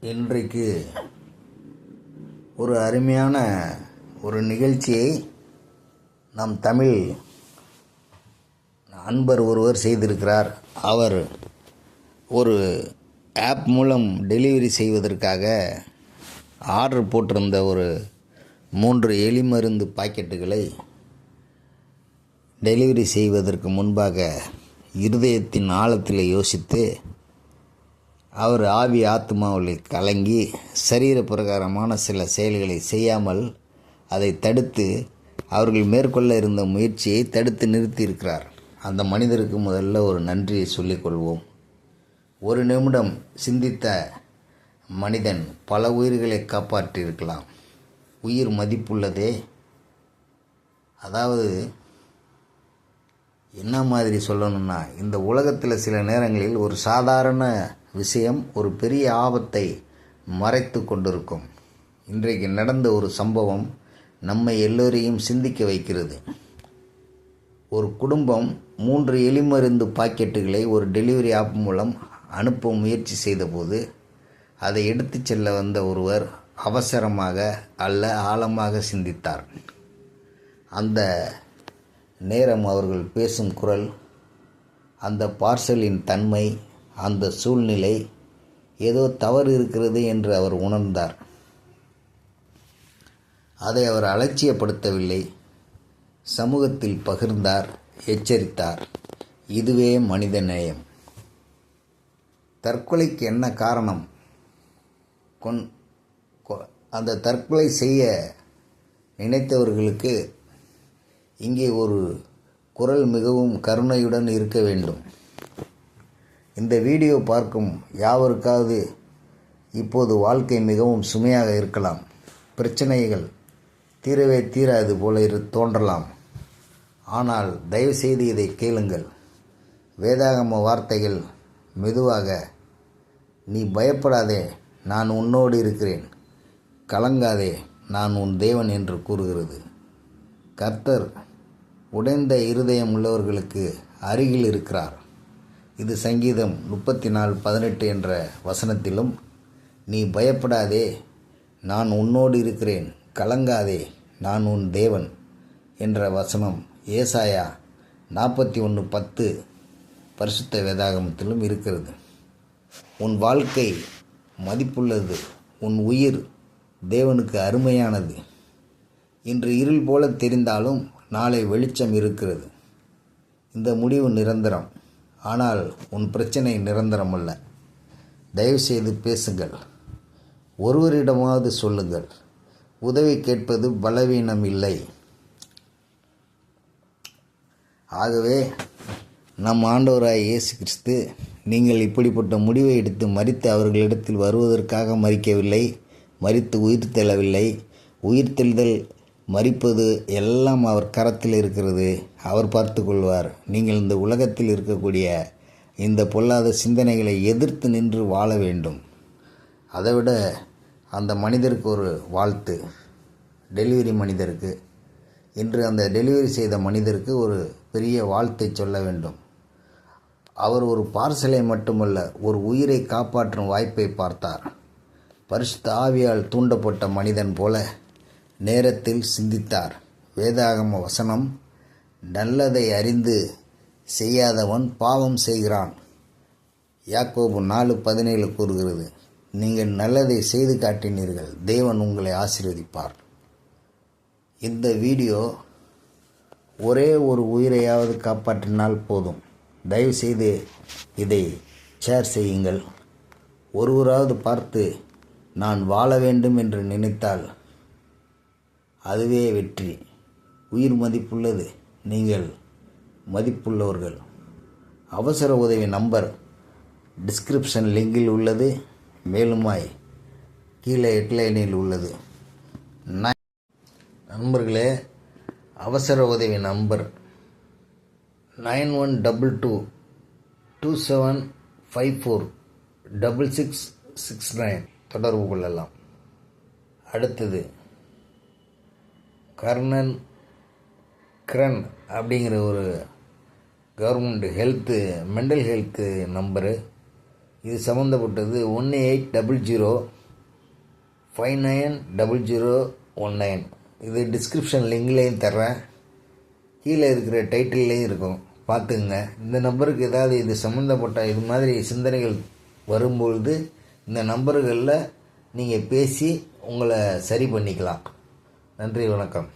இன்றைக்கு ஒரு அருமையான ஒரு நிகழ்ச்சியை நம் தமிழ் அன்பர் ஒருவர் செய்திருக்கிறார். அவர் ஒரு ஆப் மூலம் டெலிவரி செய்வதற்காக ஆர்டர் போட்டிருந்த ஒரு மூன்று எலி மருந்து பாக்கெட்டுகளை டெலிவரி செய்வதற்கு முன்பாக இருதயத்தின் ஆழத்தில் யோசித்து அவர் ஆவி ஆத்மாவில் கலங்கி சரீர பிரகாரமான சில செயல்களை செய்யாமல் அதை தடுத்து அவர்கள் மேற்கொள்ள இருந்த முயற்சியை தடுத்து நிறுத்தியிருக்கிறார். அந்த மனிதருக்கு முதல்ல ஒரு நன்றியை சொல்லிக்கொள்வோம் ஒரு நிமிடம் சிந்தித்த மனிதன் பல உயிர்களை காப்பாற்றியிருக்கலாம். உயிர் மதிப்புள்ளதே. அதாவது என்ன மாதிரி சொல்லணும்னா இந்த உலகத்தில் சில நேரங்களில் ஒரு சாதாரண விஷயம் ஒரு பெரிய ஆபத்தை மறைத்து கொண்டிருக்கும். இன்றைக்கு நடந்த ஒரு சம்பவம் நம்மை எல்லோரையும் சிந்திக்க வைக்கிறது. ஒரு குடும்பம் மூன்று எலிமருந்து பாக்கெட்டுகளை ஒரு டெலிவரி ஆப் மூலம் அனுப்ப முயற்சி செய்தபோது அதை எடுத்து செல்ல வந்த ஒருவர் அவசரமாக அல்ல ஆழமாக சிந்தித்தார். அந்த நேரம் அவர்கள் பேசும் குரல் அந்த பார்சலின் தன்மை அந்த சூழ்நிலை ஏதோ தவறு இருக்கிறது என்று அவர் உணர்ந்தார். அதை அவர் அலட்சியப்படுத்தவில்லை. சமூகத்தில் பகிர்ந்தார் எச்சரித்தார். இதுவே மனித நேயம். தற்கொலைக்கு என்ன காரணம்? கொன் கொ- அந்த தற்கொலை செய்ய நினைத்தவர்களுக்கு இங்கே ஒரு குரல் மிகவும் கருணையுடன் இருக்க வேண்டும். இந்த வீடியோ பார்க்கும் யாவருக்காவது இப்போது வாழ்க்கை மிகவும் சுமையாக இருக்கலாம். பிரச்சனைகள் தீரவே தீராது போல இரு தோன்றலாம். ஆனால் தயவுசெய்து இதை கேளுங்கள். வேதாகம வார்த்தைகள் மெதுவாக நீ பயப்படாதே நான் உன்னோடு இருக்கிறேன். கலங்காதே நான் உன் தேவன் என்று கூறுகிறது. கர்த்தர் உடைந்த இருதயம் உள்ளவர்களுக்கு அருகில் இருக்கிறார். இது சங்கீதம் முப்பத்தி நாலு பதினெட்டு என்ற வசனத்திலும் நீ பயப்படாதே நான் உன்னோடு இருக்கிறேன். கலங்காதே நான் உன் தேவன் என்ற வசனம் ஏசாயா நாற்பத்தி ஒன்று பத்து பரிசுத்த வேதாகமத்திலும் இருக்கிறது. உன் வாழ்க்கை மதிப்புள்ளது உன் உயிர் தேவனுக்கு அருமையானது. இன்று இருள் போல தெரிந்தாலும் நாளை வெளிச்சம் இருக்கிறது. இந்த முடிவு நிரந்தரம். ஆனால் உன் பிரச்சனை நிரந்தரம் அல்ல தயவுசெய்து பேசுங்கள். ஒருவரிடமாவது சொல்லுங்கள். உதவி கேட்பது பலவீனம் இல்லை. ஆகவே நம் ஆண்டவராய் இயேசு கிறிஸ்து நீங்கள் இப்படிப்பட்ட முடிவை எடுத்து மறித்து அவர்களிடத்தில் வருவதற்காக மறிக்கவில்லை மறித்து உயிர் தெழவில்லை உயிர் தெழுதல் மறிப்பது எல்லாம் அவர் கரத்தில் இருக்கிறது. அவர் பார்த்து கொள்வார் நீங்கள் இந்த உலகத்தில் இருக்கக்கூடிய இந்த பொல்லாத சிந்தனைகளை எதிர்த்து நின்று வாழ வேண்டும். அதைவிட அந்த மனிதருக்கு ஒரு வாழ்த்து. டெலிவரி மனிதருக்கு. இன்று அந்த டெலிவரி செய்த மனிதருக்கு ஒரு பெரிய வாழ்த்தை சொல்ல வேண்டும். அவர் ஒரு பார்சலை மட்டுமல்ல ஒரு உயிரை காப்பாற்றும் வாய்ப்பை பார்த்தார். பரிசு ஆவியால் தூண்டப்பட்ட மனிதன் போல நேரத்தில் சிந்தித்தார். வேதாகம வசனம் நல்லதை அறிந்து செய்யாதவன் பாவம் செய்கிறான். யாக்கோபு நாலு பதினேழு கூறுகிறது நீங்கள் நல்லதை செய்து காட்டினீர்கள் தேவன் உங்களை ஆசீர்வதிப்பார். இந்த வீடியோ ஒரே ஒரு உயிரையாவது காப்பாற்றினால் போதும். தயவுசெய்து இதை ஷேர் செய்யுங்கள். ஒருவராவது பார்த்து நான் வாழ வேண்டும் என்று நினைத்தால் அதுவே வெற்றி. உயிர் மதிப்புள்ளது நீங்கள் மதிப்புள்ளவர்கள். அவசர உதவி நம்பர் டிஸ்கிரிப்ஷன் லிங்கில் உள்ளது. மேலுமாய் கீழே ஹெட்லைனில் உள்ளது. ந- நண்பர்களே அவசர உதவி number nine one double two two seven five four double six six nine. தொடர்பு கொள்ளலாம். அடுத்தது கர்ணன் கிரண் அப்படிங்கிற ஒரு government health mental health number இது சம்மந்தப்பட்டது ஒன்று eight double zero five nine double zero one nine இது டிஸ்கிரிப்ஷன் லிங்க்லேயும் தர்றேன். கீழே இருக்கிற டைட்டில்லையும் இருக்கும். பார்த்துங்க இந்த நம்பருக்கு ஏதாவது இது சம்மந்தப்பட்ட இது மாதிரி சிந்தனைகள் வரும்பொழுது இந்த நம்பர்களில் நீங்கள் பேசி உங்களை சரி பண்ணிக்கலாம். நன்றி வணக்கம்.